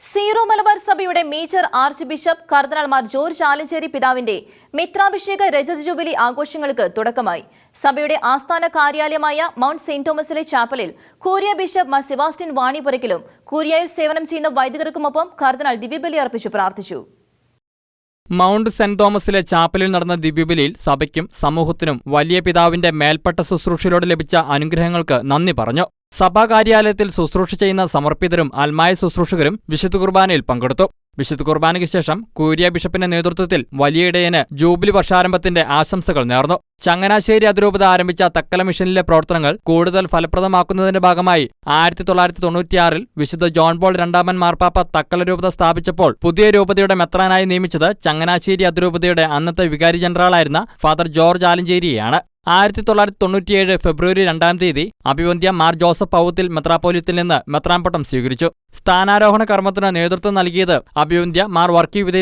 Zero Malabar സഭയുടെ major archbishop കർദിനാൾ Mar George Alencherry പിതാവിന്റെ മിത്രാഭിഷേക രജത ജൂബിലി ആഘോഷങ്ങൾക്ക് തുടക്കമായി. സഭയുടെ ആസ്ഥാന കാര്യാലയമായ മൗണ്ട് സെന്റ് തോമസിലെ ചാപ്പലിൽ കൂരിയ ബിഷപ്പ് മാർ സെബാസ്റ്റ്യൻ വാണിപുരയ്ക്കലും കൂരിയയിൽ സേവനം ചെയ്യുന്ന വൈദികർക്കുമൊപ്പം കർദിനാൾ ദിവ്യബലി അർപ്പിച്ചു പ്രാർത്ഥിച്ചു. മൗണ്ട് സെന്റ് തോമസിലെ ചാപ്പലിൽ നടന്ന ദിവ്യബലിയിൽ സഭയ്ക്കും സമൂഹത്തിനും വലിയ പിതാവിന്റെ മേൽപ്പെട്ട ശുശ്രൂഷയിലൂടെ ലഭിച്ച അനുഗ്രഹങ്ങൾക്ക് നന്ദി പറഞ്ഞു. സഭാ കാര്യാലയത്തിൽ ശുശ്രൂഷ ചെയ്യുന്ന സമർപ്പിതരും ആത്മായ ശുശ്രൂഷകരും വിശുദ്ധ കുർബാനയിൽ പങ്കെടുത്തു. വിശുദ്ധ കുർബാനയ്ക്ക് ശേഷം കൂരിയ ബിഷപ്പിന്റെ നേതൃത്വത്തിൽ വലിയ ഇടയന് ജൂബിലി വർഷാരംഭത്തിന്റെ ആശംസകൾ നേർന്നു. ചങ്ങനാശ്ശേരി അതിരൂപത ആരംഭിച്ച തക്കല മിഷനിലെ പ്രവർത്തനങ്ങൾ കൂടുതൽ ഫലപ്രദമാക്കുന്നതിന്റെ ഭാഗമായി ആയിരത്തി തൊള്ളായിരത്തി തൊണ്ണൂറ്റിയാറിൽ വിശുദ്ധ ജോൺ പോൾ രണ്ടാമൻ മാർപ്പാപ്പ തക്കല രൂപത സ്ഥാപിച്ചപ്പോൾ പുതിയ രൂപതയുടെ മെത്രാനായി നിയമിച്ചത് ചങ്ങനാശ്ശേരി അതിരൂപതയുടെ അന്നത്തെ വികാരി ജനറലായിരുന്ന ഫാദർ ജോർജ് ആലഞ്ചേരിയെയാണ്. ആയിരത്തി തൊള്ളായിരത്തി തൊണ്ണൂറ്റിയേഴ് ഫെബ്രുവരി രണ്ടാം തീയതി അഭിവന്ധ്യ മാർ ജോസഫ് പൗത്തിൽ മെത്രാപ്പോലിത്തിൽ നിന്ന് മെത്രാൻപട്ടം സ്വീകരിച്ചു. സ്ഥാനാരോഹണ കർമ്മത്തിന് നേതൃത്വം നൽകിയത് അഭിവന്ധ്യ മാർ വർക്കി വിധേയ